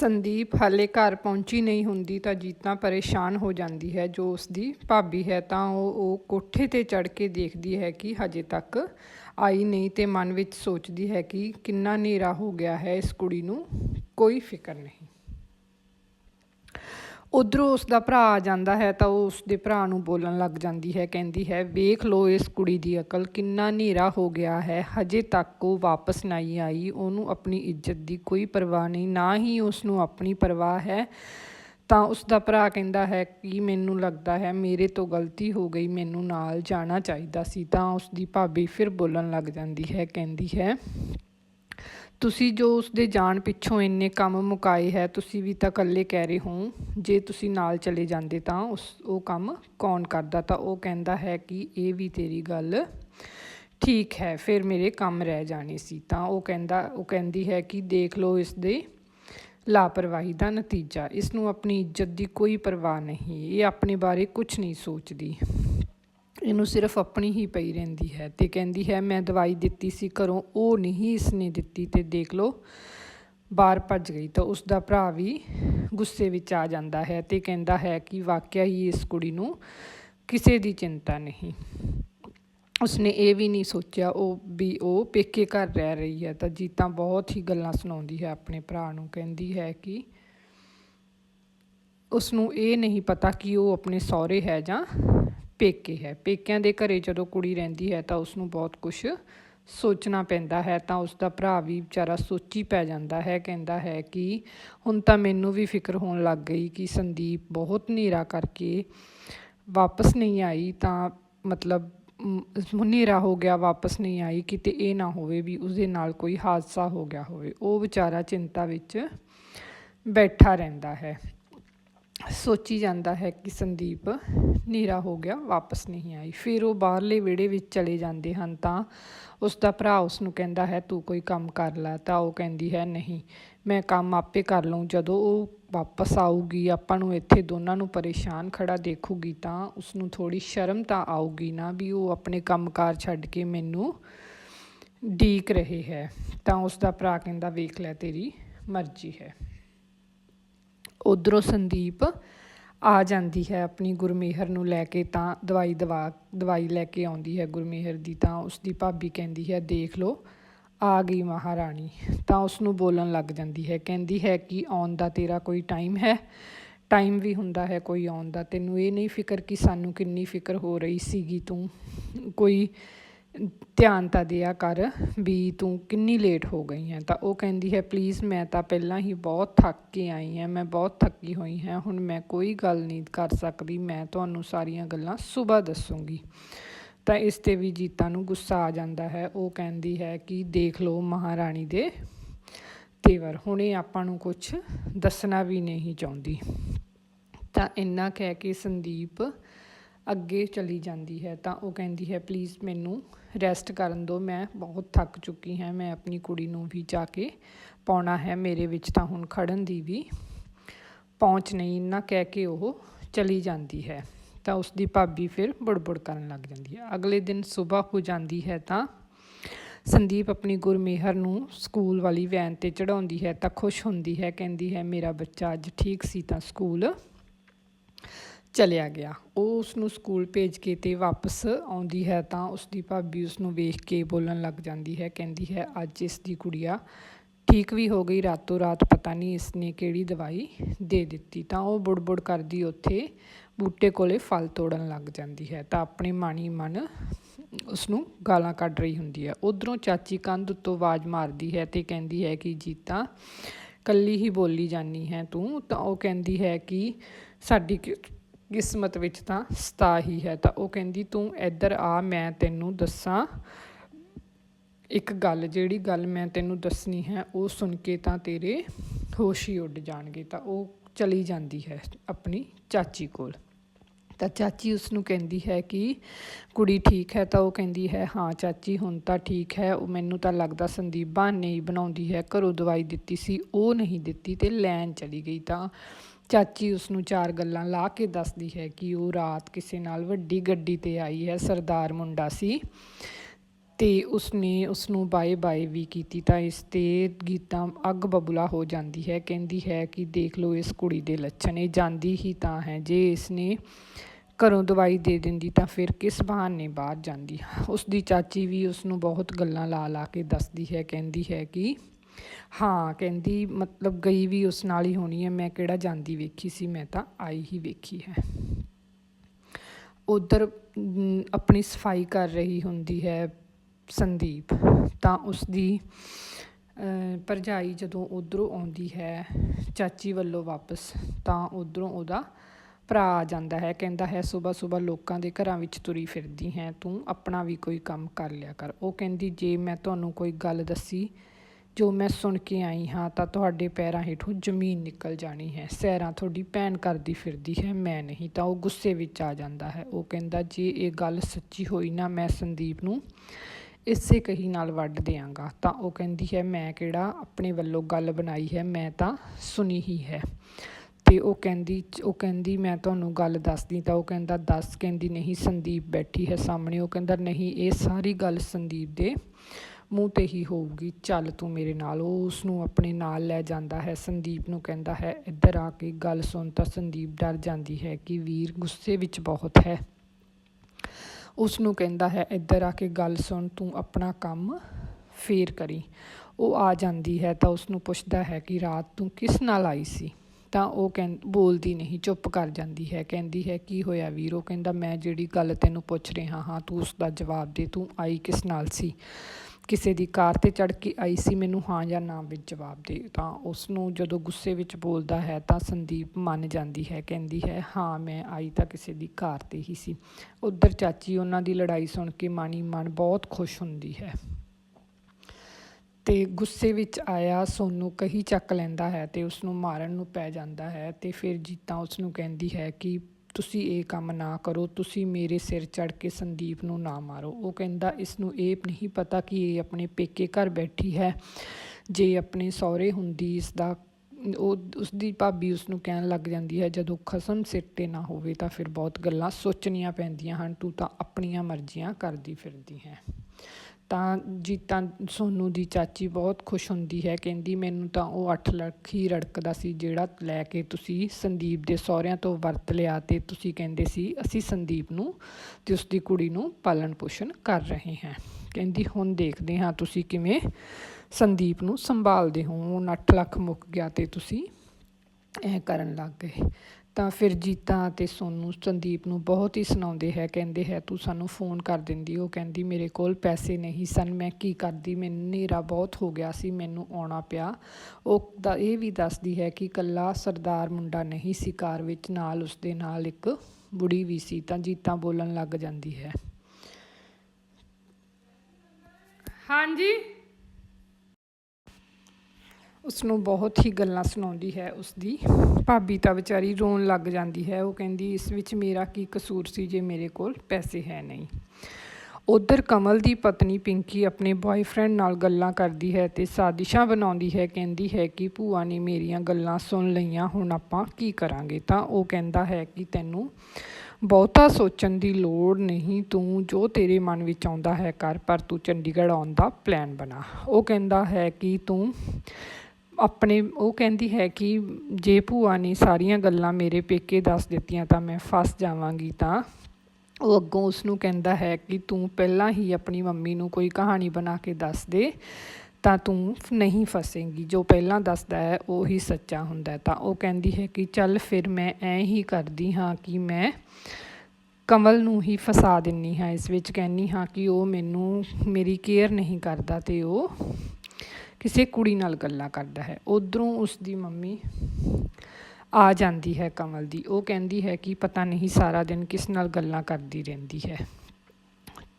ਸੰਦੀਪ ਹਾਲੇ ਘਰ ਪਹੁੰਚੀ ਨਹੀਂ ਹੁੰਦੀ ਤਾਂ ਜੀਤਾਂ ਪਰੇਸ਼ਾਨ ਹੋ ਜਾਂਦੀ ਹੈ। ਜੋ ਉਸਦੀ ਭਾਬੀ ਹੈ ਤਾਂ ਉਹ ਉਹ ਕੋਠੇ ਤੇ ਚੜ੍ਹ ਕੇ ਦੇਖਦੀ ਹੈ ਕਿ ਹਜੇ ਤੱਕ ਆਈ ਨਹੀਂ ਤੇ ਮਨ ਵਿੱਚ ਸੋਚਦੀ ਹੈ ਕਿ ਕਿੰਨਾ ਹਨੇਰਾ ਹੋ ਗਿਆ ਹੈ ਇਸ ਕੁੜੀ ਨੂੰ। ਕੋਈ ਫਿਕਰ ਨਹੀਂ। ਉੱਧਰੋਂ ਉਸ ਦਾ ਭਰਾ ਆ ਜਾਂਦਾ ਹੈ ਤਾਂ ਉਹ ਉਸ ਦੇ ਭਰਾ ਨੂੰ ਬੋਲਣ ਲੱਗ ਜਾਂਦੀ ਹੈ, ਕਹਿੰਦੀ ਹੈ, ਵੇਖ ਲੋ ਇਸ ਕੁੜੀ ਦੀ ਅਕਲ, ਕਿੰਨਾ ਹਨੇਰਾ ਹੋ ਗਿਆ ਹੈ, ਹਜੇ ਤੱਕ ਉਹ ਵਾਪਸ ਨਹੀਂ ਆਈ, ਉਹਨੂੰ ਆਪਣੀ ਇੱਜ਼ਤ ਦੀ ਕੋਈ ਪਰਵਾਹ ਨਹੀਂ, ਨਾ ਹੀ ਉਸ ਨੂੰ ਆਪਣੀ ਪਰਵਾਹ ਹੈ। ਤਾਂ ਉਸ ਦਾ ਭਰਾ ਕਹਿੰਦਾ ਹੈ ਕਿ ਮੈਨੂੰ ਲੱਗਦਾ ਹੈ ਮੇਰੇ ਤੋਂ ਗਲਤੀ ਹੋ ਗਈ, ਮੈਨੂੰ ਨਾਲ ਜਾਣਾ ਚਾਹੀਦਾ ਸੀ, ਤਾਂ ਉਸ ਦੀ ਭਾਬੀ ਫਿਰ ਬੋਲਣ ਲੱਗ ਜਾਂਦੀ ਹੈ, ਕਹਿੰਦੀ ਹੈ ਤੁਸੀਂ ਜੋ ਉਸਦੇ ਜਾਣ ਪਿੱਛੋਂ ਇੰਨੇ ਕੰਮ ਮੁਕਾਏ ਹੈ, ਤੁਸੀਂ ਵੀ ਤਾਂ ਇਕੱਲੇ ਕਹਿ ਰਹੇ ਹੋ। ਜੇ ਤੁਸੀਂ ਨਾਲ ਚਲੇ ਜਾਂਦੇ ਤਾਂ ਉਸ, ਉਹ ਕੰਮ ਕੌਣ ਕਰਦਾ? ਤਾਂ ਉਹ ਕਹਿੰਦਾ ਹੈ ਕਿ ਇਹ ਵੀ ਤੇਰੀ ਗੱਲ ਠੀਕ ਹੈ, ਫਿਰ ਮੇਰੇ ਕੰਮ ਰਹਿ ਜਾਣੇ ਸੀ। ਤਾਂ ਉਹ ਕਹਿੰਦਾ, ਉਹ ਕਹਿੰਦੀ ਹੈ ਕਿ ਦੇਖ ਲਓ ਇਸ ਦੇ ਲਾਪਰਵਾਹੀ ਦਾ ਨਤੀਜਾ। ਇਸ ਨੂੰ ਆਪਣੀ ਇੱਜ਼ਤ ਦੀ ਕੋਈ ਪਰਵਾਹ ਨਹੀਂ, ਇਹ ਆਪਣੇ ਬਾਰੇ ਕੁਝ ਨਹੀਂ ਸੋਚਦੀ। ਇਹਨੂੰ ਸਿਰਫ ਆਪਣੀ ਹੀ ਪਈ ਰਹਿੰਦੀ ਹੈ ਤੇ ਕਹਿੰਦੀ ਹੈ, ਮੈਂ ਦਵਾਈ ਦਿੱਤੀ ਸੀ, ਘਰੋਂ ਉਹ ਨਹੀਂ ਇਸਨੇ ਦਿੱਤੀ ਤੇ ਦੇਖ ਲਓ, ਬਾਹਰ ਭੱਜ ਗਈ ਤਾਂ ਉਸ ਦਾ ਭਰਾ ਵੀ ਗੁੱਸੇ ਵਿੱਚ ਆ ਜਾਂਦਾ ਹੈ ਤੇ ਕਹਿੰਦਾ ਹੈ ਕਿ ਵਾਕਿਆ ਹੀ ਇਸ ਕੁੜੀ ਨੂੰ ਕਿਸੇ ਦੀ ਚਿੰਤਾ ਨਹੀਂ। ਉਸਨੇ ਇਹ ਵੀ ਨਹੀਂ ਸੋਚਿਆ ਉਹ ਵੀ ਉਹ ਪੇਕੇ ਘਰ ਰਹਿ ਰਹੀ ਹੈ ਤਾਂ ਜੀਤਾ ਬਹੁਤ ਹੀ ਗੱਲਾਂ ਸੁਣਾਉਂਦੀ ਹੈ ਆਪਣੇ ਭਰਾ ਨੂੰ, ਕਹਿੰਦੀ ਹੈ ਕਿ ਉਸ ਨੂੰ ਇਹ ਨਹੀਂ ਪਤਾ ਕਿ ਉਹ ਆਪਣੇ ਸਹੁਰੇ ਹੈ ਜਾਂ ਪੇਕੇ ਹੈ। ਪੇਕਿਆਂ ਦੇ ਘਰੇ ਜਦੋਂ ਕੁੜੀ ਰਹਿੰਦੀ ਹੈ ਤਾਂ ਉਸ ਨੂੰ ਬਹੁਤ ਕੁਝ ਸੋਚਣਾ ਪੈਂਦਾ ਹੈ ਤਾਂ ਉਸ ਦਾ ਭਰਾ ਵੀ ਵਿਚਾਰਾ ਸੋਚੀ ਪੈ ਜਾਂਦਾ ਹੈ, ਕਹਿੰਦਾ ਹੈ ਕਿ ਹੁਣ ਤਾਂ ਮੈਨੂੰ ਵੀ ਫਿਕਰ ਹੋਣ ਲੱਗ ਗਈ ਕਿ ਸੰਦੀਪ ਬਹੁਤ ਹਨੇਰਾ ਕਰਕੇ ਵਾਪਸ ਨਹੀਂ ਆਈ ਤਾਂ ਮਤਲਬ ਹਨੇਰਾ ਹੋ ਗਿਆ, ਵਾਪਸ ਨਹੀਂ ਆਈ, ਕਿਤੇ ਇਹ ਨਾ ਹੋਵੇ ਵੀ ਉਸਦੇ ਨਾਲ ਕੋਈ ਹਾਦਸਾ ਹੋ ਗਿਆ ਹੋਵੇ। ਉਹ ਵਿਚਾਰਾ ਚਿੰਤਾ ਵਿੱਚ ਬੈਠਾ ਰਹਿੰਦਾ ਹੈ। ਸੋਚੀ ਜਾਂਦਾ ਹੈ ਕਿ ਸੰਦੀਪ ਹਨੇਰਾ ਹੋ ਗਿਆ, ਵਾਪਸ ਨਹੀਂ ਆਈ। ਫਿਰ ਉਹ ਬਾਹਰਲੇ ਵਿਹੜੇ ਵਿੱਚ ਚਲੇ ਜਾਂਦੇ ਹਨ ਤਾਂ ਉਸ ਦਾ ਭਰਾ ਉਸ ਨੂੰ ਕਹਿੰਦਾ ਹੈ, ਤੂੰ ਕੋਈ ਕੰਮ ਕਰ ਲੈ। ਤਾਂ ਉਹ ਕਹਿੰਦੀ ਹੈ, ਨਹੀਂ, ਮੈਂ ਕੰਮ ਆਪੇ ਕਰ ਲਵਾਂ ਜਦੋਂ ਉਹ ਵਾਪਸ ਆਊਗੀ, ਆਪਾਂ ਨੂੰ ਇੱਥੇ ਦੋਨਾਂ ਨੂੰ ਪਰੇਸ਼ਾਨ ਖੜਾ ਦੇਖੂਗੀ ਤਾਂ ਉਸ ਨੂੰ ਥੋੜੀ ਸ਼ਰਮ ਤਾਂ ਆਊਗੀ ਨਾ ਵੀ ਉਹ ਆਪਣੇ ਕੰਮਕਾਰ ਛੱਡ ਕੇ ਮੈਨੂੰ ਡੀਕ ਰਹੇ ਹੈ। ਤਾਂ ਉਸ ਦਾ ਭਰਾ ਕਹਿੰਦਾ, ਵੇਖ ਲੈ ਤੇਰੀ ਮਰਜ਼ੀ ਹੈ। ਉਧਰੋਂ ਸੰਦੀਪ ਆ ਜਾਂਦੀ ਹੈ ਆਪਣੀ ਗੁਰਮੇਹਰ ਨੂੰ ਲੈ ਕੇ ਤਾਂ ਦਵਾਈ ਦਵਾ, ਦਵਾਈ ਲੈ ਕੇ ਆਉਂਦੀ ਹੈ ਗੁਰਮੇਹਰ ਦੀ ਤਾਂ ਉਸ ਦੀ ਭਾਬੀ ਕਹਿੰਦੀ ਹੈ, ਦੇਖ ਲਓ, ਆ ਗਈ ਮਹਾਰਾਣੀ। ਤਾਂ ਉਸ ਨੂੰ ਬੋਲਣ ਲੱਗ ਜਾਂਦੀ ਹੈ, ਕਹਿੰਦੀ ਹੈ ਕਿ ਆਉਣ ਦਾ ਤੇਰਾ ਕੋਈ ਟਾਈਮ ਹੈ? ਟਾਈਮ ਵੀ ਹੁੰਦਾ ਹੈ ਕੋਈ ਆਉਣ ਦਾ। ਤੈਨੂੰ ਇਹ ਨਹੀਂ ਫਿਕਰ ਕਿ ਸਾਨੂੰ ਕਿੰਨੀ ਫਿਕਰ ਹੋ ਰਹੀ ਸੀਗੀ ਤੂੰ? ਕੋਈ ਧਿਆਨ ਤਾਂ ਦਿਆ ਕਰ ਵੀ ਤੂੰ ਕਿੰਨੀ ਲੇਟ ਹੋ ਗਈ ਹੈ। ਤਾਂ ਉਹ ਕਹਿੰਦੀ ਹੈ ਪਲੀਜ਼ ਮੈਂ ਤਾਂ ਪਹਿਲਾਂ ਹੀ ਬਹੁਤ ਥੱਕ ਕੇ ਆਈ ਹਾਂ। ਮੈਂ ਬਹੁਤ ਥੱਕੀ ਹੋਈ ਹਾਂ। ਹੁਣ ਮੈਂ ਕੋਈ ਗੱਲ ਨਹੀਂ ਕਰ ਸਕਦੀ। ਮੈਂ ਤੁਹਾਨੂੰ ਸਾਰੀਆਂ ਗੱਲਾਂ ਸਵੇਰ ਦੱਸੂੰਗੀ। ਤਾਂ ਇਸ ਤੇ ਵੀ ਜੀਤਾ ਨੂੰ ਗੁੱਸਾ ਆ ਜਾਂਦਾ ਹੈ। ਉਹ ਕਹਿੰਦੀ ਹੈ ਕਿ ਦੇਖ ਲਓ ਮਹਾਰਾਣੀ ਦੇ ਤੇਵਰ, ਹੁਣੇ ਆਪਾਂ ਨੂੰ ਕੁਝ ਦੱਸਣਾ ਵੀ ਨਹੀਂ ਚਾਹੁੰਦੀ। ਤਾਂ ਇੰਨਾ ਕਹਿ ਕੇ ਸੰਦੀਪ ਅੱਗੇ ਚਲੀ ਜਾਂਦੀ ਹੈ ਤਾਂ ਉਹ ਕਹਿੰਦੀ ਹੈ ਪਲੀਜ਼ ਮੈਨੂੰ ਰੈਸਟ ਕਰਨ ਦਿਓ। ਮੈਂ ਬਹੁਤ ਥੱਕ ਚੁੱਕੀ ਹਾਂ। ਮੈਂ ਆਪਣੀ ਕੁੜੀ ਨੂੰ ਵੀ ਜਾ ਕੇ ਪਾਉਣਾ ਹੈ। ਮੇਰੇ ਵਿੱਚ ਤਾਂ ਹੁਣ ਖੜਨ ਦੀ ਵੀ ਪਹੁੰਚ ਨਹੀਂ। ਨਾ ਕਹਿ ਕੇ ਉਹ ਚਲੀ ਜਾਂਦੀ ਹੈ। ਤਾਂ ਉਸ ਦੀ ਭਾਬੀ ਫਿਰ ਬੁੜਬੁੜ ਕਰਨ ਲੱਗ ਜਾਂਦੀ ਹੈ। ਅਗਲੇ ਦਿਨ ਸਵੇਰ ਹੋ ਜਾਂਦੀ ਹੈ ਤਾਂ ਸੰਦੀਪ ਆਪਣੀ ਗੁਰਮੇਹਰ ਨੂੰ ਸਕੂਲ ਵਾਲੀ ਵੈਨ ਤੇ ਚੜਾਉਂਦੀ ਹੈ ਤਾਂ ਖੁਸ਼ ਹੁੰਦੀ ਹੈ। ਕਹਿੰਦੀ ਹੈ, ਮੇਰਾ ਬੱਚਾ ਅੱਜ ਠੀਕ ਸੀ ਤਾਂ ਸਕੂਲ ਚਲਿਆ ਗਿਆ। ਉਹ ਉਸ ਨੂੰ ਸਕੂਲ ਭੇਜ ਕੇ ਅਤੇ ਵਾਪਸ ਆਉਂਦੀ ਹੈ ਤਾਂ ਉਸ ਦੀ ਭਾਬੀ ਉਸ ਨੂੰ ਵੇਖ ਕੇ ਬੋਲਣ ਲੱਗ ਜਾਂਦੀ ਹੈ, ਕਹਿੰਦੀ ਹੈ, ਅੱਜ ਇਸ ਦੀ ਕੁੜੀਆ ਠੀਕ ਵੀ ਹੋ ਗਈ, ਰਾਤੋਂ ਰਾਤ ਪਤਾ ਨਹੀਂ ਇਸ ਨੇ ਕਿਹੜੀ ਦਵਾਈ ਦੇ ਦਿੱਤੀ। ਤਾਂ ਉਹ ਬੁੜਬੁੜ ਕਰਦੀ ਉੱਥੇ ਬੂਟੇ ਕੋਲੇ ਫਲ ਤੋੜਨ ਲੱਗ ਜਾਂਦੀ ਹੈ ਤਾਂ ਆਪਣੇ ਮਾਣੀ ਮਨ ਉਸ ਨੂੰ ਗਾਲਾਂ ਕੱਢ ਰਹੀ ਹੁੰਦੀ ਹੈ। ਉਧਰੋਂ ਚਾਚੀ ਕੰਧ ਉੱਤੋਂ ਆਵਾਜ਼ ਮਾਰਦੀ ਹੈ ਤੇ ਕਹਿੰਦੀ ਹੈ ਕਿ, ਜੀਤਾ ਕੱਲੀ ਹੀ ਬੋਲੀ ਜਾਨੀ ਹੈ ਤੂੰ। ਤਾਂ ਉਹ ਕਹਿੰਦੀ ਹੈ ਕਿ, ਸਾਡੀ ਕਿ- ਕਿਸਮਤ ਵਿੱਚ ਤਾਂ ਸਤਾ ਹੀ ਹੈ। ਤਾਂ ਉਹ ਕਹਿੰਦੀ, ਤੂੰ ਇੱਧਰ ਆ, ਮੈਂ ਤੈਨੂੰ ਦੱਸਾਂ। ਇੱਕ ਗੱਲ, ਜਿਹੜੀ ਗੱਲ ਮੈਂ ਤੈਨੂੰ ਦੱਸਣੀ ਹੈ, ਉਹ ਸੁਣ ਕੇ ਤਾਂ ਤੇਰੇ ਹੋਸ਼ ਹੀ ਉੱਡ ਜਾਣਗੇ। ਤਾਂ ਉਹ ਚਲੀ ਜਾਂਦੀ ਹੈ ਆਪਣੀ ਚਾਚੀ ਕੋਲ। ਤਾਂ ਚਾਚੀ ਉਸ ਨੂੰ ਕਹਿੰਦੀ ਹੈ ਕਿ, ਕੁੜੀ ਠੀਕ ਹੈ? ਤਾਂ ਉਹ ਕਹਿੰਦੀ ਹੈ, ਹਾਂ ਚਾਚੀ, ਹੁਣ ਤਾਂ ਠੀਕ ਹੈ। ਉਹ ਮੈਨੂੰ ਤਾਂ ਲੱਗਦਾ ਸੰਦੀਪ ਬਹਾਨੇ ਹੀ ਬਣਾਉਂਦੀ ਹੈ। ਘਰੋਂ ਦਵਾਈ ਦਿੱਤੀ ਸੀ, ਉਹ ਨਹੀਂ ਦਿੱਤੀ ਤੇ ਲੈਣ ਚਲੀ ਗਈ। ਤਾਂ ਚਾਚੀ ਉਸ ਨੂੰ ਚਾਰ ਗੱਲਾਂ ਲਾ ਕੇ ਦੱਸਦੀ ਹੈ ਕਿ ਉਹ ਰਾਤ ਕਿਸੇ ਨਾਲ ਵੱਡੀ ਗੱਡੀ ਤੇ ਆਈ ਹੈ, ਸਰਦਾਰ ਮੁੰਡਾ ਸੀ। ਤੇ ਉਸਨੇ ਉਸਨੂੰ ਬਾਏ ਬਾਏ ਵੀ ਕੀਤੀ ਤਾਂ ਇਸ ਤੇ ਗੀਤਾ ਅੱਗ ਬਬੂਲਾ ਹੋ ਜਾਂਦੀ ਹੈ। ਕਹਿੰਦੀ ਹੈ ਕਿ ਦੇਖ ਲਓ ਇਸ ਕੁੜੀ ਦੇ ਲੱਛਣ, ਇਹ ਜਾਂਦੀ ਹੀ ਤਾਂ ਹੈ। ਜੇ ਇਸਨੇ ਘਰੋਂ ਦਵਾਈ ਦੇ ਦਿੰਦੀ ਤਾਂ ਫਿਰ ਕਿਸ ਬਹਾਨੇ ਬਾਹਰ ਜਾਂਦੀ? ਉਸ ਦੀ ਚਾਚੀ ਵੀ ਉਸ ਨੂੰ ਬਹੁਤ ਗੱਲਾਂ ਲਾ ਲਾ ਕੇ ਦੱਸਦੀ ਹੈ। ਕਹਿੰਦੀ ਹੈ ਕਿ ਹਾਂ, ਕਹਿੰਦੀ ਮਤਲਬ ਗਈ ਵੀ ਉਸ ਨਾਲ ਹੀ ਹੋਣੀ ਹੈ, ਮੈਂ ਕਿਹੜਾ ਜਾਂਦੀ ਵੇਖੀ ਸੀ, ਮੈਂ ਤਾਂ ਆਈ ਹੀ ਵੇਖੀ ਹੈ। ਉਧਰ ਆਪਣੀ ਸਫ਼ਾਈ ਕਰ ਰਹੀ ਹੁੰਦੀ ਹੈ ਸੰਦੀਪ, ਤਾਂ ਉਸ ਦੀ ਭਰਜਾਈ ਜਦੋਂ ਉਧਰੋਂ ਆਉਂਦੀ ਹੈ ਚਾਚੀ ਵੱਲੋਂ ਵਾਪਸ, ਤਾਂ ਉਧਰੋਂ ਉਹਦਾ ਭਰਾ ਆ ਜਾਂਦਾ ਹੈ, ਕਹਿੰਦਾ ਹੈ, ਸਵੇਰ ਸਵੇਰ ਲੋਕਾਂ ਦੇ ਘਰਾਂ ਵਿੱਚ ਤੁਰੀ ਫਿਰਦੀ ਹੈ, ਤੂੰ ਆਪਣਾ ਵੀ ਕੋਈ ਕੰਮ ਕਰ ਲਿਆ ਕਰ। ਉਹ ਕਹਿੰਦੀ, ਜੇ ਮੈਂ ਤੁਹਾਨੂੰ ਕੋਈ ਗੱਲ ਦੱਸੀ ਜੋ ਮੈਂ ਸੁਣ ਕੇ ਆਈ ਹਾਂ ਤਾਂ ਤੁਹਾਡੇ ਪੈਰਾਂ ਹੇਠੋਂ ਜ਼ਮੀਨ ਨਿਕਲ ਜਾਣੀ ਹੈ। ਸੈਰਾਂ ਤੁਹਾਡੀ ਭੈਣ ਕਰਦੀ ਫਿਰਦੀ ਹੈ, ਮੈਂ ਨਹੀਂ। ਤਾਂ ਉਹ ਗੁੱਸੇ ਵਿੱਚ ਆ ਜਾਂਦਾ ਹੈ। ਉਹ ਕਹਿੰਦਾ, ਜੇ ਇਹ ਗੱਲ ਸੱਚੀ ਹੋਈ ਨਾ, ਮੈਂ ਸੰਦੀਪ ਨੂੰ ਇਸੇ ਕਹੀ ਨਾਲ ਵੱਢ ਦਿਆਂਗਾ। ਤਾਂ ਉਹ ਕਹਿੰਦੀ ਹੈ, ਮੈਂ ਕਿਹੜਾ ਆਪਣੇ ਵੱਲੋਂ ਗੱਲ ਬਣਾਈ ਹੈ, ਮੈਂ ਤਾਂ ਸੁਣੀ ਹੀ ਹੈ। ਤੇ ਉਹ ਕਹਿੰਦੀ ਉਹ ਕਹਿੰਦੀ, ਮੈਂ ਤੁਹਾਨੂੰ ਗੱਲ ਦੱਸਦੀ। ਤਾਂ ਉਹ ਕਹਿੰਦਾ, ਦੱਸ। ਕਹਿੰਦੀ, ਨਹੀਂ, ਸੰਦੀਪ ਬੈਠੀ ਹੈ ਸਾਹਮਣੇ। ਉਹ ਕਹਿੰਦਾ, ਨਹੀਂ, ਇਹ ਸਾਰੀ ਗੱਲ ਸੰਦੀਪ ਦੇ ਮੂੰਹ ਤੇ ਹੀ ਹੋਊਗੀ। ਚੱਲ ਤੂੰ ਮੇਰੇ ਨਾਲ। ਉਹ ਉਸ ਨੂੰ ਆਪਣੇ ਨਾਲ ਲੈ ਜਾਂਦਾ ਹੈ। ਸੰਦੀਪ ਨੂੰ ਕਹਿੰਦਾ ਹੈ, ਇੱਧਰ ਆ ਕੇ ਗੱਲ ਸੁਣ। ਤਾਂ ਸੰਦੀਪ ਡਰ ਜਾਂਦੀ ਹੈ ਕਿ ਵੀਰ ਗੁੱਸੇ ਵਿੱਚ ਬਹੁਤ ਹੈ। ਉਸ ਨੂੰ ਕਹਿੰਦਾ ਹੈ, ਇੱਧਰ ਆ ਕੇ ਗੱਲ ਸੁਣ। ਤੂੰ ਆਪਣਾ ਕੰਮ ਫੇਰ ਕਰੀ। ਉਹ ਆ ਜਾਂਦੀ ਹੈ ਤਾਂ ਉਸ ਨੂੰ ਪੁੱਛਦਾ ਹੈ ਕਿ ਰਾਤ ਤੂੰ ਕਿਸ ਨਾਲ ਆਈ ਸੀ? ਤਾਂ ਉਹ ਕਹਿੰ, ਬੋਲਦੀ ਨਹੀਂ, ਚੁੱਪ ਕਰ ਜਾਂਦੀ ਹੈ। ਕਹਿੰਦੀ ਹੈ, ਕੀ ਹੋਇਆ ਵੀਰ? ਉਹ ਕਹਿੰਦਾ, ਮੈਂ ਜਿਹੜੀ ਗੱਲ ਤੈਨੂੰ ਪੁੱਛ ਰਿਹਾ ਹਾਂ, ਤੂੰ ਉਸ ਦਾ ਜਵਾਬ ਦੇ। ਤੂੰ ਆਈ ਕਿਸ ਨਾਲ ਸੀ? ਕਿਸੇ ਦੀ ਕਾਰ ਤੇ ਚੜ੍ਹ ਕੇ ਆਈ ਸੀ, ਮੈਨੂੰ ਹਾਂ ਜਾਂ ਨਾ ਵਿੱਚ ਜਵਾਬ ਦੇ। ਤਾਂ ਉਸ ਨੂੰ ਜਦੋਂ ਗੁੱਸੇ ਵਿੱਚ ਬੋਲਦਾ ਹੈ ਤਾਂ ਸੰਦੀਪ ਮੰਨ ਜਾਂਦੀ ਹੈ, ਕਹਿੰਦੀ ਹੈ, ਹਾਂ, ਮੈਂ ਆਈ ਤਾਂ ਕਿਸੇ ਦੀ ਕਾਰ ਤੇ ਹੀ ਸੀ। ਉੱਧਰ ਚਾਚੀ ਉਹਨਾਂ ਦੀ ਲੜਾਈ ਸੁਣ ਕੇ ਮਾਨੀ ਮਨ ਬਹੁਤ ਖੁਸ਼ ਹੁੰਦੀ ਹੈ। ਤੇ ਗੁੱਸੇ ਵਿੱਚ ਆਇਆ, ਸੋਨੂੰ ਕਹੀ ਚੱਕ ਲੈਂਦਾ ਹੈ ਤੇ ਉਸ ਨੂੰ ਮਾਰਨ ਨੂੰ ਪੈ ਜਾਂਦਾ ਹੈ ਤੇ ਫਿਰ ਜੀਤਾ ਉਸ ਨੂੰ ਕਹਿੰਦੀ ਹੈ ਕਿ ਤੁਸੀਂ ਇਹ ਕੰਮ ਨਾ ਕਰੋ, ਤੁਸੀਂ ਮੇਰੇ ਸਿਰ ਚੜ ਕੇ ਸੰਦੀਪ ਨੂੰ ਨਾ ਮਾਰੋ। ਉਹ ਕਹਿੰਦਾ ਇਸ ਨੂੰ ਇਹ ਨਹੀਂ ਪਤਾ ਕਿ ਇਹ ਆਪਣੇ ਪੇਕੇ ਘਰ ਬੈਠੀ ਹੈ। ਜੇ ਆਪਣੇ ਸਹੁਰੇ ਹੁੰਦੀ ਇਸ ਦਾ ਉਹ ਉਸ ਦੀ ਭਾਬੀ ਉਸ ਨੂੰ ਕਹਿਣ ਲੱਗ ਜਾਂਦੀ ਹੈ, ਜਦੋਂ ਖਸਮ ਸਿਰ 'ਤੇ ਨਾ ਹੋਵੇ ਤਾਂ ਫਿਰ ਬਹੁਤ ਗੱਲਾਂ ਸੋਚਣੀਆਂ ਪੈਂਦੀਆਂ ਹਨ। ਤੂੰ ਤਾਂ ਆਪਣੀਆਂ ਮਰਜ਼ੀਆਂ ਕਰਦੀ ਫਿਰਦੀ ਹੈ। ਤਾਂ ਜੀਤਾ, ਸੋਨੂੰ ਦੀ ਚਾਚੀ ਬਹੁਤ ਖੁਸ਼ ਹੁੰਦੀ ਹੈ, ਕਹਿੰਦੀ ਮੈਨੂੰ ਤਾਂ ਉਹ 8 ਲੱਖ ਹੀ ਰੜਕਦਾ ਸੀ ਜਿਹੜਾ ਲੈ ਕੇ ਤੁਸੀਂ ਸੰਦੀਪ ਦੇ ਸਹੁਰਿਆਂ ਤੋਂ ਵਰਤ ਲਿਆ ਤੇ ਤੁਸੀਂ ਕਹਿੰਦੇ ਸੀ ਅਸੀਂ ਸੰਦੀਪ ਨੂੰ ਤੇ ਉਸ ਦੀ ਕੁੜੀ ਨੂੰ ਪਾਲਣ ਪੋਸ਼ਣ ਕਰ ਰਹੇ ਹਾਂ। ਕਹਿੰਦੀ ਹੁਣ ਦੇਖਦੇ ਹਾਂ ਤੁਸੀਂ ਕਿਵੇਂ ਸੰਦੀਪ ਨੂੰ ਸੰਭਾਲਦੇ ਹੋ। ਹੁਣ 8 ਲੱਖ ਮੁੱਕ ਗਿਆ ਤੇ ਤੁਸੀਂ ਐ ਕਰਨ ਲੱਗ ਗਏ। ਤਾਂ ਫਿਰ ਜੀਤਾ ਅਤੇ ਸੋਨੂੰ ਸੰਦੀਪ ਨੂੰ ਬਹੁਤ ਹੀ ਸੁਣਾਉਂਦੇ ਹੈ, ਕਹਿੰਦੇ ਹੈ, ਤੂੰ ਸਾਨੂੰ ਫੋਨ ਕਰ ਦਿੰਦੀ ਉਹ ਕਹਿੰਦੀ, ਮੇਰੇ ਕੋਲ ਪੈਸੇ ਨਹੀਂ ਸਨ, ਮੈਂ ਕੀ ਕਰਦੀ? ਮੈਨੂੰ ਹਨੇਰਾ ਬਹੁਤ ਹੋ ਗਿਆ ਸੀ, ਮੈਨੂੰ ਆਉਣਾ ਪਿਆ। ਉਹ ਦਾ, ਇਹ ਵੀ ਦੱਸਦੀ ਹੈ ਕਿ ਕੱਲਾ ਸਰਦਾਰ ਮੁੰਡਾ ਨਹੀਂ ਸੀ ਕਾਰ ਵਿੱਚ, ਨਾਲ ਉਸਦੇ ਨਾਲ ਇੱਕ ਬੁੜੀ ਵੀ ਸੀ, ਤਾਂ ਜੀਤਾ ਬੋਲਣ ਲੱਗ ਜਾਂਦੀ ਹੈ। ਹਾਂਜੀ? ਉਸ ਨੂੰ ਬਹੁਤ ਹੀ ਗੱਲਾਂ ਸੁਣਾਉਂਦੀ ਹੈ ਉਸ ਦੀ ਭਾਬੀ ਤਾਂ ਵਿਚਾਰੀ ਰੋਣ ਲੱਗ ਜਾਂਦੀ ਹੈ। ਉਹ ਕਹਿੰਦੀ, ਇਸ ਵਿੱਚ ਮੇਰਾ ਕੀ ਕਸੂਰ ਸੀ ਜੇ ਮੇਰੇ ਕੋਲ ਪੈਸੇ ਹੈ ਨਹੀਂ? ਉਧਰ ਕਮਲ ਦੀ ਪਤਨੀ ਪਿੰਕੀ ਆਪਣੇ ਬॉयਫ੍ਰੈਂਡ ਨਾਲ ਗੱਲਾਂ ਕਰਦੀ ਹੈ ਤੇ ਸਾਜ਼ਿਸ਼ਾਂ ਬਣਾਉਂਦੀ ਹੈ। ਕਹਿੰਦੀ ਹੈ ਕਿ ਭੂਆ ਨੇ ਮੇਰੀਆਂ ਗੱਲਾਂ ਸੁਣ ਲਈਆਂ, ਹੁਣ ਆਪਾਂ ਕੀ ਕਰਾਂਗੇ? ਤਾਂ ਉਹ ਕਹਿੰਦਾ ਹੈ ਕਿ ਤੈਨੂੰ ਬਹੁਤਾ ਸੋਚਣ ਦੀ ਲੋੜ ਨਹੀਂ, ਤੂੰ ਜੋ ਤੇਰੇ ਮਨ ਵਿੱਚ ਆਉਂਦਾ ਹੈ ਕਰ, ਪਰ ਤੂੰ ਚੰਡੀਗੜ੍ਹ ਆਉਣ ਦਾ ਪਲਾਨ ਬਣਾ। ਉਹ ਕਹਿੰਦਾ ਹੈ ਕਿ ਤੂੰ ਆਪਣੇ, ਉਹ ਕਹਿੰਦੀ ਹੈ ਕਿ ਜੇ ਭੂਆ ਨੇ ਸਾਰੀਆਂ ਗੱਲਾਂ ਮੇਰੇ ਪੇਕੇ ਦੱਸ ਦਿੱਤੀਆਂ ਤਾਂ ਮੈਂ ਫਸ ਜਾਵਾਂਗੀ ਤਾਂ। ਉਹ ਅੱਗੋਂ ਉਸ ਨੂੰ ਕਹਿੰਦਾ ਹੈ ਕਿ ਤੂੰ ਪਹਿਲਾਂ ਹੀ ਆਪਣੀ ਮੰਮੀ ਨੂੰ ਕੋਈ ਕਹਾਣੀ ਬਣਾ ਕੇ ਦੱਸ ਦੇ, ਤਾਂ ਤੂੰ ਨਹੀਂ ਫਸੇਂਗੀ। ਜੋ ਪਹਿਲਾਂ ਦੱਸਦਾ ਹੈ, ਉਹ ਹੀ ਸੱਚਾ ਹੁੰਦਾ ਤਾਂ ਉਹ ਕਹਿੰਦੀ ਹੈ ਕਿ ਚੱਲ ਫਿਰ ਮੈਂ ਐਂ ਹੀ ਕਰਦੀ ਹਾਂ ਕਿ ਮੈਂ ਕਮਲ ਨੂੰ ਹੀ ਫਸਾ ਦਿੰਨੀ ਹਾਂ। ਇਸ ਵਿੱਚ ਕਹਿੰਨੀ ਹਾਂ ਕਿ ਉਹ ਮੈਨੂੰ, ਮੇਰੀ ਕੇਅਰ ਨਹੀਂ ਕਰਦਾ ਤੇ ਉਹ ਕਿਸੇ ਕੁੜੀ ਨਾਲ ਗੱਲਾਂ ਕਰਦਾ ਹੈ, ਉਧਰੋਂ ਉਸ ਦੀ ਮੰਮੀ ਆ ਜਾਂਦੀ ਹੈ ਕਮਲ ਦੀ। ਉਹ ਕਹਿੰਦੀ ਹੈ ਕਿ ਪਤਾ ਨਹੀਂ ਸਾਰਾ ਦਿਨ ਕਿਸ ਨਾਲ ਗੱਲਾਂ ਕਰਦੀ ਰਹਿੰਦੀ ਹੈ।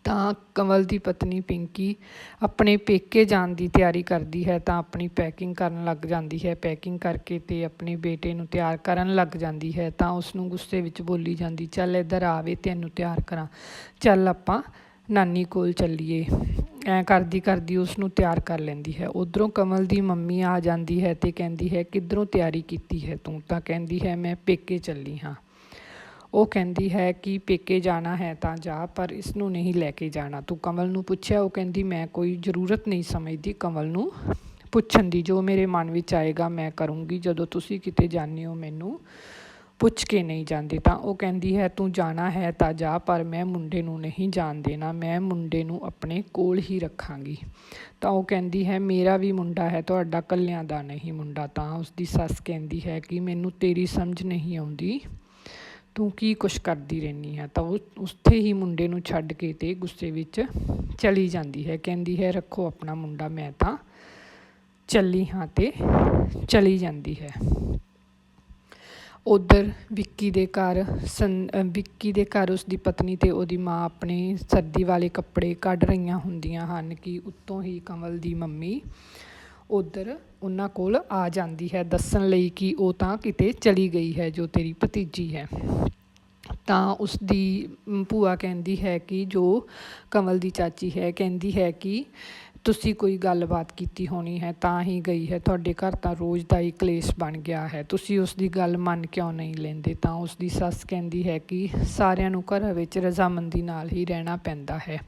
ਤਾਂ ਕਮਲ ਦੀ ਪਤਨੀ ਪਿੰਕੀ ਆਪਣੇ ਪੇਕੇ ਜਾਣ ਦੀ ਤਿਆਰੀ ਕਰਦੀ ਹੈ, ਤਾਂ ਆਪਣੀ ਪੈਕਿੰਗ ਕਰਨ ਲੱਗ ਜਾਂਦੀ ਹੈ। ਪੈਕਿੰਗ ਕਰਕੇ ਤੇ ਆਪਣੇ ਬੇਟੇ ਨੂੰ ਤਿਆਰ ਕਰਨ ਲੱਗ ਜਾਂਦੀ ਹੈ, ਤਾਂ ਉਸ ਨੂੰ ਗੁੱਸੇ ਵਿੱਚ ਬੋਲੀ ਜਾਂਦੀ, ਚੱਲ ਇੱਧਰ ਆਵੇ ਤੈਨੂੰ ਤਿਆਰ ਕਰਾਂ। ਚੱਲ ਆਪਾਂ ਨਾਨੀ ਕੋਲ ਚੱਲੀਏ। ਐ ਕਰਦੀ ਕਰਦੀ ਉਸ ਨੂੰ ਤਿਆਰ ਕਰ ਲੈਂਦੀ ਹੈ। ਉਧਰੋਂ ਕਮਲ ਦੀ ਮੰਮੀ ਆ ਜਾਂਦੀ ਹੈ ਤੇ ਕਹਿੰਦੀ ਹੈ, ਕਿੱਧਰੋਂ ਤਿਆਰੀ ਕੀਤੀ ਹੈ ਤੂੰ? ਤਾਂ ਕਹਿੰਦੀ ਹੈ, ਮੈਂ ਪੇਕੇ ਚੱਲੀ ਹਾਂ। ਉਹ ਕਹਿੰਦੀ ਹੈ ਕਿ ਪੇਕੇ ਜਾਣਾ ਹੈ ਤਾਂ ਜਾ, ਪਰ ਇਸ ਨੂੰ ਨਹੀਂ ਲੈ ਕੇ ਜਾਣਾ। ਤੂੰ ਕਮਲ ਨੂੰ ਪੁੱਛਿਆ? ਉਹ ਕਹਿੰਦੀ, ਮੈਂ ਕੋਈ ਜ਼ਰੂਰਤ ਨਹੀਂ ਸਮਝਦੀ ਕਮਲ ਨੂੰ ਪੁੱਛਣ ਦੀ। ਜੋ ਮੇਰੇ ਮਨ ਵਿੱਚ ਆਏਗਾ ਮੈਂ ਕਰੂੰਗੀ। ਜਦੋਂ ਤੁਸੀਂ ਕਿਤੇ ਜਾਂਦੇ ਹੋ ਮੈਨੂੰ ਪੁੱਛ ਕੇ ਨਹੀਂ ਜਾਂਦੇ, ਤਾਂ ਉਹ ਕਹਿੰਦੀ ਹੈ, ਤੂੰ ਜਾਣਾ ਹੈ ਤਾਂ ਜਾ, ਪਰ ਮੈਂ ਮੁੰਡੇ ਨੂੰ ਨਹੀਂ ਜਾਣ ਦੇਣਾ, ਮੈਂ ਮੁੰਡੇ ਨੂੰ ਆਪਣੇ ਕੋਲ ਹੀ ਰੱਖਾਂਗੀ। ਤਾਂ ਉਹ ਕਹਿੰਦੀ ਹੈ, ਮੇਰਾ ਵੀ ਮੁੰਡਾ ਹੈ, ਤੁਹਾਡਾ ਕੱਲਿਆਂ ਦਾ ਨਹੀਂ ਮੁੰਡਾ। ਤਾਂ ਉਸਦੀ ਸੱਸ ਕਹਿੰਦੀ ਹੈ ਕਿ, ਮੈਨੂੰ ਤੇਰੀ ਸਮਝ ਨਹੀਂ ਆਉਂਦੀ, ਤੂੰ ਕੀ ਕੁਛ ਕਰਦੀ ਰਹਿੰਦੀ ਹੈ? ਤਾਂ ਉਹ ਉੱਥੇ ਹੀ ਮੁੰਡੇ ਨੂੰ ਛੱਡ ਕੇ ਤੇ ਗੁੱਸੇ ਵਿੱਚ ਚਲੀ ਜਾਂਦੀ ਹੈ, ਕਹਿੰਦੀ ਹੈ, ਰੱਖੋ ਆਪਣਾ ਮੁੰਡਾ, ਮੈਂ ਤਾਂ ਚੱਲੀ ਹਾਂ ਤੇ ਚਲੀ ਜਾਂਦੀ ਹੈ। ਉੱਧਰ ਵਿੱਕੀ ਦੇ ਘਰ ਸੰ ਵਿੱਕੀ ਦੇ ਘਰ ਉਸਦੀ ਪਤਨੀ ਅਤੇ ਉਹਦੀ ਮਾਂ ਆਪਣੇ ਸਰਦੀ ਵਾਲੇ ਕੱਪੜੇ ਕੱਢ ਰਹੀਆਂ ਹੁੰਦੀਆਂ ਹਨ ਕਿ ਉੱਤੋਂ ਹੀ ਕੰਵਲ ਦੀ ਮੰਮੀ ਉੱਧਰ ਉਹਨਾਂ ਕੋਲ ਆ ਜਾਂਦੀ ਹੈ ਦੱਸਣ ਲਈ ਕਿ ਉਹ ਤਾਂ ਕਿਤੇ ਚਲੀ ਗਈ ਹੈ ਜੋ ਤੇਰੀ ਭਤੀਜੀ ਹੈ। ਤਾਂ ਉਸਦੀ ਭੂਆ ਕਹਿੰਦੀ ਹੈ ਕਿ ਜੋ ਕੰਵਲ ਦੀ ਚਾਚੀ ਹੈ, ਕਹਿੰਦੀ ਹੈ ਕਿ ਤੁਸੀਂ ਕੋਈ ਗੱਲਬਾਤ ਕੀਤੀ ਹੋਣੀ ਹੈ ਤਾਂ ਹੀ ਗਈ ਹੈ। ਤੁਹਾਡੇ ਘਰ ਤਾਂ ਰੋਜ਼ ਦਾ ਹੀ ਕਲੇਸ਼ ਬਣ ਗਿਆ ਹੈ। ਤੁਸੀਂ ਉਸ ਦੀ ਗੱਲ ਮੰਨ ਕਿਉਂ ਨਹੀਂ ਲੈਂਦੇ? ਤਾਂ ਉਸ ਦੀ ਸੱਸ ਕਹਿੰਦੀ ਹੈ ਕਿ ਸਾਰਿਆਂ ਨੂੰ ਘਰ ਵਿੱਚ ਰਜ਼ਾਮੰਦੀ ਨਾਲ ਹੀ ਰਹਿਣਾ ਪੈਂਦਾ ਹੈ।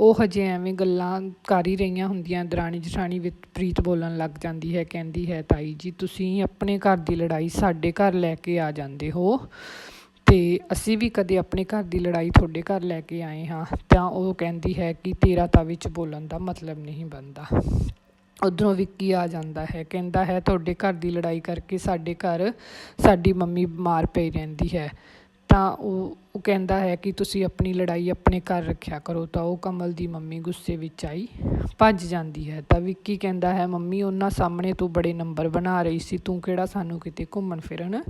ਉਹ ਹਜੇ ਐਵੇਂ ਗੱਲਾਂ ਕਰ ਹੀ ਰਹੀਆਂ ਹੁੰਦੀਆਂ ਦਰਾਣੀ ਜਠਾਣੀ ਵਿੱਚ ਪ੍ਰੀਤ ਬੋਲਣ ਲੱਗ ਜਾਂਦੀ ਹੈ, ਕਹਿੰਦੀ ਹੈ, ਤਾਈ ਜੀ, ਤੁਸੀਂ ਆਪਣੇ ਘਰ ਦੀ ਲੜਾਈ ਸਾਡੇ ਘਰ ਲੈ ਕੇ ਆ ਜਾਂਦੇ ਹੋ। ਤੇ ਅਸੀਂ ਵੀ ਕਦੇ ਆਪਣੇ ਘਰ ਦੀ ਲੜਾਈ ਤੁਹਾਡੇ ਘਰ ਲੈ ਕੇ ਆਏ ਹਾਂ। ਤਾਂ ਉਹ ਕਹਿੰਦੀ ਹੈ ਕਿ ਤੇਰਾ ਤਾਂ ਵਿੱਚ ਬੋਲਣ ਦਾ ਮਤਲਬ ਨਹੀਂ ਬਣਦਾ। ਉੱਧਰੋਂ ਵਿੱਕੀ ਆ ਜਾਂਦਾ ਹੈ। ਕਹਿੰਦਾ ਹੈ, ਤੁਹਾਡੇ ਘਰ ਦੀ ਲੜਾਈ ਕਰਕੇ ਸਾਡੇ ਘਰ ਸਾਡੀ ਮੰਮੀ ਬਿਮਾਰ ਪਈ ਰਹਿੰਦੀ ਹੈ। ਤਾਂ ਉਹ ਉਹ ਕਹਿੰਦਾ ਹੈ ਕਿ ਤੁਸੀਂ ਆਪਣੀ ਲੜਾਈ ਆਪਣੇ ਘਰ ਰੱਖਿਆ ਕਰੋ। ਤਾਂ ਉਹ ਕਮਲ ਦੀ ਮੰਮੀ ਗੁੱਸੇ ਵਿੱਚ ਆਈ, ਭੱਜ ਜਾਂਦੀ ਹੈ। ਤਾਂ ਵਿੱਕੀ ਕਹਿੰਦਾ ਹੈ, ਮੰਮੀ, ਉਹਨਾਂ ਸਾਹਮਣੇ ਤੂੰ ਬੜੇ ਨੰਬਰ ਬਣਾ ਰਹੀ ਸੀ। ਤੂੰ ਕਿਹੜਾ ਸਾਨੂੰ ਕਿਤੇ ਘੁੰਮਣ ਫਿਰਨ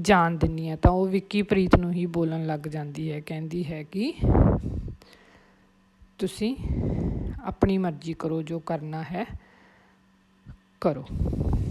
ਜਾਣ ਦਿੰਦੀ ਹਾਂ ਤਾਂ ਉਹ ਵਿੱਕੀ ਪ੍ਰੀਤ ਨੂੰ ਹੀ ਬੋਲਣ ਲੱਗ ਜਾਂਦੀ ਹੈ, ਕਹਿੰਦੀ ਹੈ ਕਿ ਤੁਸੀਂ ਆਪਣੀ ਮਰਜ਼ੀ ਕਰੋ, ਜੋ ਕਰਨਾ ਹੈ ਕਰੋ।